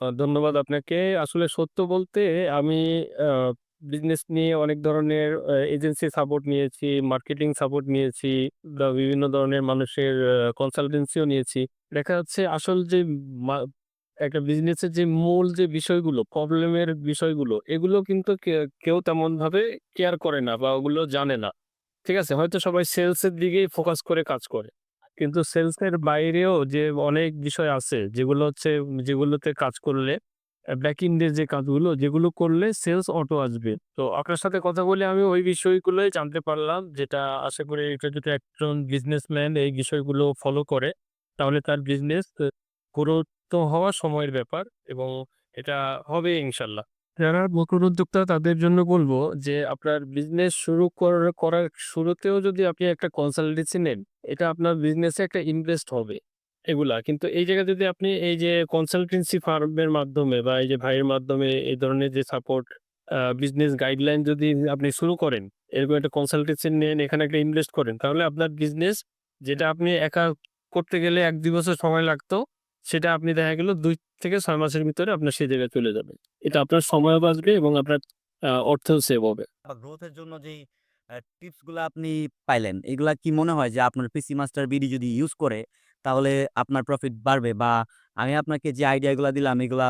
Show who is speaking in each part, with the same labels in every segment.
Speaker 1: ধন্যবাদ আপনাকে। আসলে সত্য বলতে আমি বিজনেস নিয়ে অনেক ধরনের এজেন্সি সাপোর্ট নিয়েছি, মার্কেটিং সাপোর্ট নিয়েছি, বা বিভিন্ন ধরনের মানুষের কনসালটেন্সিও নিয়েছি। দেখা যাচ্ছে আসল যে মা একটা বিজনেসের যে মূল যে বিষয়গুলো, প্রবলেমের বিষয়গুলো, এগুলো কিন্তু কে কেউ তেমনভাবে কেয়ার করে না বা ওগুলো জানে না। ঠিক আছে? হয়তো সবাই সেলস এর দিকেই ফোকাস করে কাজ করে। কিন্তু সেলস এর বাইরেও যে অনেক বিষয় আছে, যেগুলো হচ্ছে, যেগুলোতে কাজ করলে ব্যাক যে কাজগুলো, যেগুলো করলে সেলস অটো আসবে। তো আপনার সাথে কথা বলে আমি ওই বিষয়গুলোই জানতে পারলাম, যেটা আশা করি এটা যদি একজন বিজনেসম্যান এই বিষয়গুলো ফলো করে, তাহলে তার বিজনেস গ্রোথ হওয়া সময়ের ব্যাপার এবং এটা হবে ইনশাল্লাহ। যারা নতুন উদ্যোক্তা তাদের জন্য বলব যে আপনার বিজনেস শুরু কর করার শুরুতেও যদি আপনি একটা কনসালটেন্সি নেন, এটা আপনার বিজনেসে একটা ইনভেস্ট হবে এগুলা। কিন্তু এই জায়গায় যদি আপনি এই যে কনসালটেন্সি ফার্মের মাধ্যমে বা এই যে ভাইয়ের মাধ্যমে এই ধরনের যে সাপোর্ট বিজনেস গাইডলাইন যদি আপনি শুরু করেন, এরকম একটা কনসালটেন্সি নেন, এখানে একটা ইনভেস্ট করেন, তাহলে আপনার বিজনেস যেটা আপনি একা করতে গেলে ১-২ বছর সময় লাগতো, সেটা আপনি দেখা গেল দুই থেকে ছয় মাসের ভিতরে আপনার সেই জায়গায় চলে যাবে। এটা আপনার সময়ও বাঁচবে এবং আপনার অর্থও সেভ হবে।
Speaker 2: গ্রোথের জন্য যেই আ টিপসগুলা আপনি পাইলেন, এগুলা কি মনে হয় যে আপনার পিসি মাস্টার বিডি যদি ইউজ করে তাহলে আপনার প্রফিট বাড়বে? বা আমি আপনাকে যে আইডিয়া গুলা দিলাম এগুলা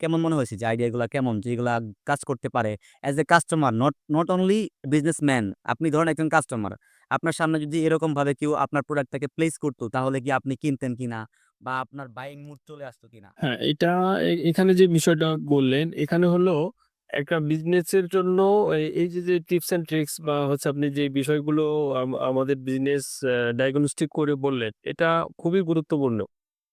Speaker 2: কেমন মনে হয়েছে? যে আইডিয়া গুলা কেমন? যে এগুলা কাজ করতে পারে? As a customer not not only businessman, আপনি ধরেন একজন কাস্টমার। আপনার সামনে যদি এরকমভাবে কেউ আপনার প্রোডাক্টটাকে প্লেস করতো তাহলে কি আপনি কিনতেন কিনা? বা আপনার বাইং মুড চলে আসতো কিনা?
Speaker 1: হ্যাঁ, এটা এখানে যে বিষয়টা বললেন, এখানে হলো একটা বিজনেসের জন্য এই যে, যে টিপস অ্যান্ড ট্রিকস বা হচ্ছে আপনি যে বিষয়গুলো আম আমাদের বিজনেস ডায়াগনস্টিক করে বললেন, এটা খুবই গুরুত্বপূর্ণ।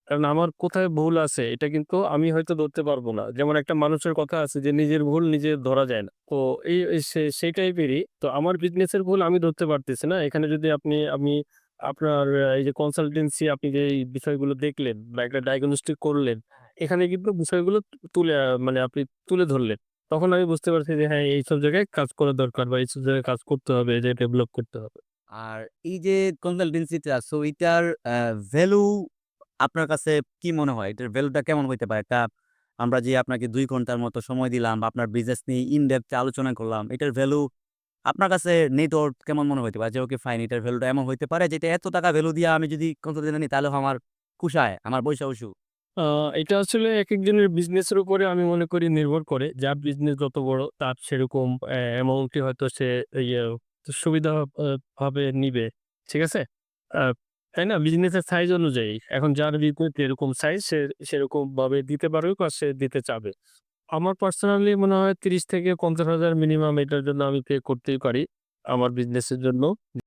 Speaker 1: কারণ আমার কোথায় ভুল আছে এটা কিন্তু আমি হয়তো ধরতে পারব না। যেমন একটা মানুষের কথা আছে যে, নিজের ভুল নিজে ধরা যায় না। তো এই এই সে সেই টাইপেরই। তো আমার বিজনেসের ভুল আমি ধরতে পারতেছি না। এখানে যদি আপনি আমি আপনার এই যে কনসালটেন্সি আপনি যে বিষয়গুলো দেখলেন বা একটা ডায়াগনস্টিক করলেন, এখানে কিন্তু বিষয়গুলো তুলে মানে আপনি তুলে ধরলেন। তখন আমি বুঝতে পারছি যে হ্যাঁ, এইসব জায়গায় কাজ করা দরকার বা এইসব জায়গায় কাজ করতে হবে, যে ডেভেলপ করতে হবে।
Speaker 2: আর এই যে কনসালটেন্সিটা সো এটার ভ্যালু আপনার কাছে কি মনে হয়? এটার ভ্যালুটা কেমন হইতে পারে? একটা আমরা যে আপনাকে দুই ঘণ্টার মতো সময় দিলাম আপনার বিজনেস নিয়ে ইন ডেপথ আলোচনা করলাম। এটার ভ্যালু আপনার কাছে নেটওয়ার্থ কেমন মনে হইতে পারে? যে ওকে ফাইন এটার ভ্যালুটা এমন হইতে পারে যে এটা এত টাকা ভ্যালু দিয়ে আমি যদি কনসালটেন্সি নিই তাহলে আমার পুষায়, আমার বইসা উসু।
Speaker 1: এটা আসলে এক একজনের বিজনেসের উপরে আমি মনে করি নির্ভর করে। যার বিজনেস যত বড় তার সেরকম অ্যা অ্যামাউন্টই হয়তো সে ইয়ে সুবিধা ভাবে নিবে। ঠিক আছে? তাই না? বিজনেসের সাইজ অনুযায়ী। এখন যার বিজনেস যেরকম সাইজ সে সেরকমভাবে দিতে পারবে বা সে দিতে চাবে। আমার পার্সোনালি মনে হয় ৩০ থেকে ৫০,০০০ মিনিমাম এটার জন্য আমি পে করতেই পারি। আমার বিজনেসের জন্য।